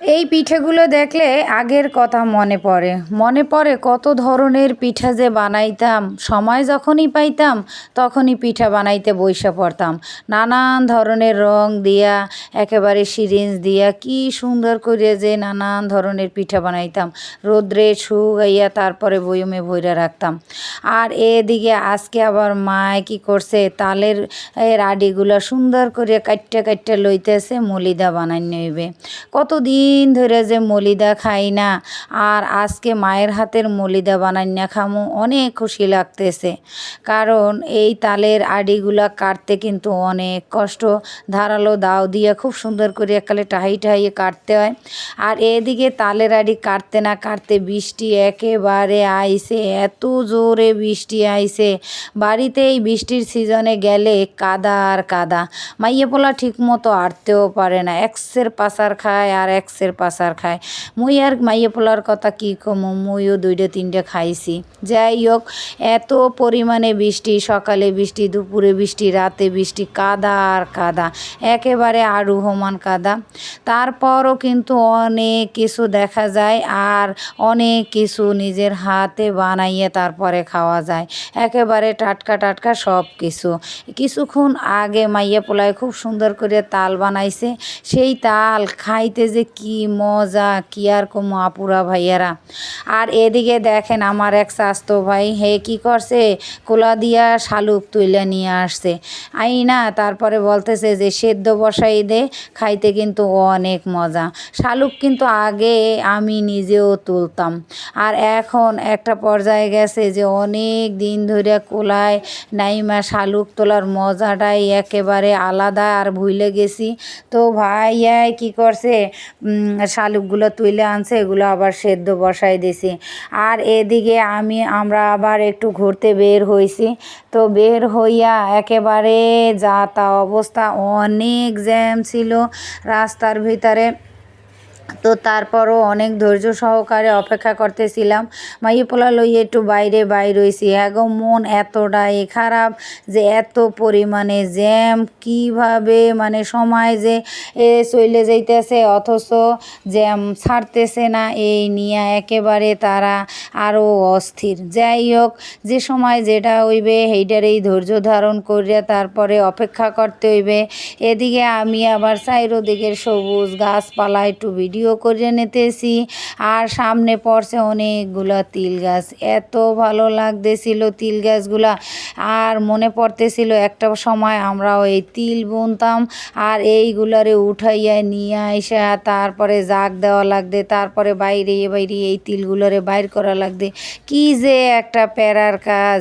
এই পিঠেগুলো দেখলে আগের কথা মনে পড়ে। মনে পড়ে কত ধরনের পিঠা যে বানাইতাম। সময় যখনই পাইতাম, তখনই পিঠা বানাইতে বইসা পড়তাম। নানান ধরনের রং দিয়া, একেবারে সিরিঞ্জ দিয়া, কি সুন্দর করে যে নানান ধরনের পিঠা বানাইতাম। রোদ্রে শুকাইয়া তারপরে বয়মে ভইরা রাখতাম। আর এদিকে আজকে আবার মায় কি করছে, তালের এর আডিগুলা সুন্দর করে কাটটা কাটটা লইতেছে, মলিদা বানাই নেবে কতদিন দিন ধরে যে মলিদা খাই না, আর আজকে মায়ের হাতের মলিদা বানাই না খামো, অনেক খুশি লাগতেছে। কারণ এই তালের আডিগুলা কাটতে কিন্তু অনেক কষ্ট। ধারালো দাও দিয়ে খুব সুন্দর করে একালে টাহাই টাহাইয়ে কাটতে হয়। আর এদিকে তালের আডি কাটতে না কাটতে বৃষ্টি একেবারে আইসে এত জোরে বৃষ্টি আইসে বাড়িতে এই বৃষ্টির সিজনে গেলে কাদা আর কাদা। মাইয়ে পোলা ঠিক মতো আটতেও পারে না, এক্সের পাসার খায় আর এক্স মাছের পাসার খায়। মুই আর মাইয়ে পোলার কথা কী কমু? মুইও দুইটা তিনটে খাইছি। যাই হোক, এত পরিমাণে বৃষ্টি, সকালে বৃষ্টি, দুপুরে বৃষ্টি, রাতে বৃষ্টি, কাদা আর কাদা, একেবারে আরু হমান কাদা। তারপরও কিন্তু অনেক কিছু দেখা যায় আর অনেক কিছু নিজের হাতে বানাইয়ে তারপরে খাওয়া যায়। একেবারে টাটকা টাটকা সব কিছু। কিছুক্ষণ আগে মাইয়া পোলায় খুব সুন্দর করে তাল বানাইছে। সেই তাল খাইতে যে কি মজা, কি আর কম আপুরা ভাইয়ারা। আর এদিকে দেখেন আমার এক স্বাস্থ্য ভাই, হে কি করছে? কোলা দিয়া শালুক তুইলে নিয়ে আসছে। আই না তারপরে বলতেছে যে, সেদ্ধ বসাই দে, খাইতে কিন্তু অনেক মজা। শালুক কিন্তু আগে আমি নিজেও তুলতাম। আর এখন একটা পর্যায়ে গেছে যে, অনেক দিন ধরে কোলায় নাইমা শালুক তোলার মজাটাই একেবারে আলাদা আর ভুলে গেছি। তো ভাইয়াই কি করছে? শালুকগুলো তুলে আনছে, এগুলো আবার সেদ্ধ বসাই দিছি। আর এদিকে আমি, আমরা আবার একটু ঘুরতে বের হয়েছি তো বের হইয়া একেবারে যা তা অবস্থা, অনেক জ্যাম ছিল। রাস্তার ভিতরে তো তারপরও অনেক ধৈর্য সহকারে অপেক্ষা করতেছিলাম। মাইয়ে পোলা লইয়ে একটু বাইরে বাইর হয়েছি এগো মন এতটাই খারাপ যে এত পরিমাণে জ্যাম, কীভাবে মানে সময় যে এ চলে যাইতেছে, অথচ জ্যাম ছাড়তেছে না। এই নিয়ে একেবারে তারা আরও অস্থির। যাই হোক, যে সময় যেটা হইবে সেইটারই ধৈর্য ধারণ করিয়া তারপরে অপেক্ষা করতে হইবে। এদিকে আমি আবার চাইরো দিকের সবুজ গাছপালা একটু ভিডিও করে নিতেছি। আর সামনে পড়ছে অনেকগুলো তিল গাছ। এত ভালো লাগতেছিল তিল গাছগুলা। আর মনে পড়তেছিল একটা সময় আমরাও এই তিল বুনতাম আর এইগুলারে উঠাইয়া নিয়ে আইসা তারপরে জাগ দেওয়া লাগবে। তারপরে বাইরে বাইরে এই তিলগুলোরে বাইর করা কি যে একটা প্যারার কাজ